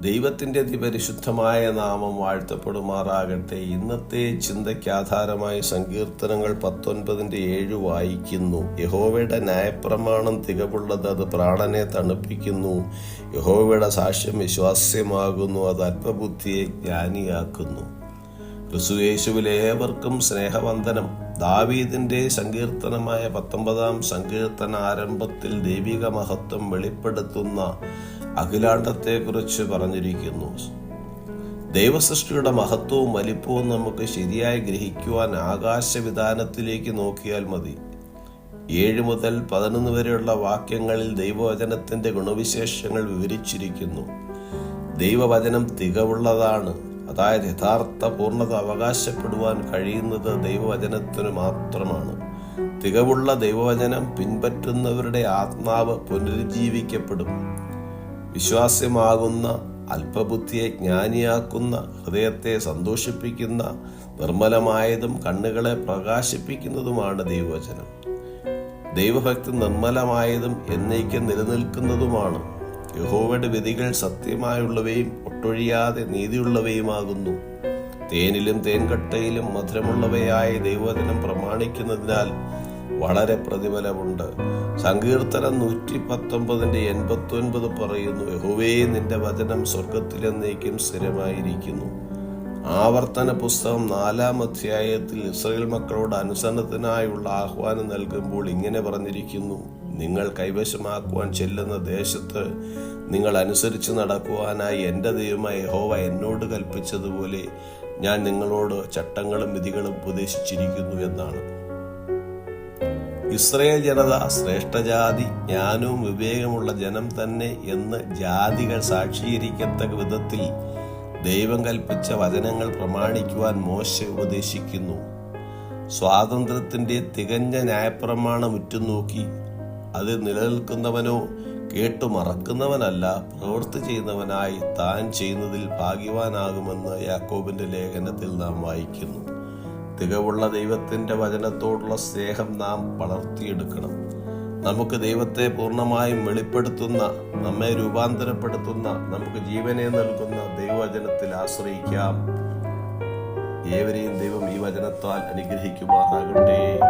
ദൈവത്തിന്റെ അതിപരിശുദ്ധമായ നാമം വാഴ്ത്തപ്പെടുമാറാകട്ടെ. ഇന്നത്തെ ചിന്തയ്ക്ക് ആധാരമായി സങ്കീർത്തനങ്ങൾ പത്തൊൻപതിന്റെ ഏഴ് വായിക്കുന്നു. യഹോവയുടെ ന്യായപ്രമാണം തികവുള്ളത് അത് പ്രാണനെ തണുപ്പിക്കുന്നു. യഹോവയുടെ സാക്ഷ്യം വിശ്വാസ്യമാകുന്നു അത് അല്പബുദ്ധിയെ ജ്ഞാനിയാക്കുന്നു. ക്രിസ്തുയേശുവിലെ ഏവർക്കും സ്നേഹവന്ദനം. ദാവീദിന്റെ സങ്കീർത്തനമായ പത്തൊമ്പതാം സങ്കീർത്തന ആരംഭത്തിൽ ദൈവിക മഹത്വം വെളിപ്പെടുത്തുന്ന അഖിലാണ്ടത്തെക്കുറിച്ച് പറഞ്ഞിരിക്കുന്നു. ദൈവസൃഷ്ടിയുടെ മഹത്വവും വലിപ്പവും നമുക്ക് ശരിയായി ഗ്രഹിക്കുവാൻ ആകാശവിധാനത്തിലേക്ക് നോക്കിയാൽ മതി. ഏഴ് മുതൽ പതിനൊന്ന് വരെയുള്ള വാക്യങ്ങളിൽ ദൈവവചനത്തിന്റെ ഗുണവിശേഷങ്ങൾ വിവരിച്ചിരിക്കുന്നു. ദൈവവചനം തികവുള്ളതാണ്. അതായത് യഥാർത്ഥ പൂർണത അവകാശപ്പെടുവാൻ കഴിയുന്നത് ദൈവവചനത്തിന് മാത്രമാണ്. തികവുള്ള ദൈവവചനം പിൻപറ്റുന്നവരുടെ ആത്മാവ് പുനരുജ്ജീവിക്കപ്പെടും. വിശ്വാസ്യമാകുന്ന അല്പബുദ്ധിയെ ജ്ഞാനിയാക്കുന്ന ഹൃദയത്തെ സന്തോഷിപ്പിക്കുന്ന നിർമ്മലമായതും കണ്ണുകളെ പ്രകാശിപ്പിക്കുന്നതുമാണ് ദൈവവചനം. ദൈവഭക്തി നിർമ്മലമായതും എന്നേക്കും നിലനിൽക്കുന്നതുമാണ്. യഹോവയുടെ വിധികൾ സത്യമായുള്ളവയും ഒട്ടൊഴിയാതെ നീതിയുള്ളവയുമാകുന്നു. തേനിലും തേൻകട്ടയിലും മധുരമുള്ളവയായ ദൈവവചനം പ്രമാണിക്കുന്നതിനാൽ വളരെ പ്രതിഫലമുണ്ട്. സങ്കീർത്തനം നൂറ്റി പത്തൊമ്പതിന്റെ എൺപത്തി ഒൻപത് പറയുന്നു യഹുവേ നിന്റെ വചനം സ്വർഗത്തിലെന്നേക്കും സ്ഥിരമായിരിക്കുന്നു. ആവർത്തന പുസ്തകം നാലാം അധ്യായത്തിൽ ഇസ്രയേൽ മക്കളോട് അനുസരണത്തിനായുള്ള ആഹ്വാനം നൽകുമ്പോൾ ഇങ്ങനെ പറഞ്ഞിരിക്കുന്നു നിങ്ങൾ കൈവശമാക്കുവാൻ ചെല്ലുന്ന ദേശത്ത് നിങ്ങൾ അനുസരിച്ച് നടക്കുവാനായി എന്റെ ദൈവമായ യഹോവ എന്നോട് കൽപ്പിച്ചതുപോലെ ഞാൻ നിങ്ങളോട് ചട്ടങ്ങളും വിധികളും ഉപദേശിച്ചിരിക്കുന്നു എന്നാണ്. ഇസ്രയേൽ ജനത ശ്രേഷ്ഠജാതി ജ്ഞാനവും വിവേകമുള്ള ജനം തന്നെ എന്ന് ജാതികൾ സാക്ഷീകരിക്കത്തക്ക വിധത്തിൽ ദൈവം കൽപ്പിച്ച വചനങ്ങൾ പ്രമാണിക്കുവാൻ മോശ ഉപദേശിക്കുന്നു. സ്വാതന്ത്ര്യത്തിന്റെ തികഞ്ഞ ന്യായപ്രമാണം ഉറ്റുനോക്കി അത് നിലനിൽക്കുന്നവനോ കേട്ടു മറക്കുന്നവനല്ല പ്രവൃത്തി ചെയ്യുന്നവനായി താൻ ചെയ്യുന്നതിൽ ഭാഗ്യവാനാകുമെന്ന് യാക്കോബിന്റെ ലേഖനത്തിൽ നാം വായിക്കുന്നു. തികവുള്ള ദൈവത്തിന്റെ വചനത്തോടുള്ള സ്നേഹം നാം വളർത്തിയെടുക്കണം. നമുക്ക് ദൈവത്തെ പൂർണമായും വെളിപ്പെടുത്തുന്ന നമ്മെ രൂപാന്തരപ്പെടുത്തുന്ന നമുക്ക് ജീവനെ നൽകുന്ന ദൈവവചനത്തിൽ ആശ്രയിക്കാം. ഏവരെയും ദൈവം ഈ വചനത്താൽ അനുഗ്രഹിക്കുമാറാകട്ടെ.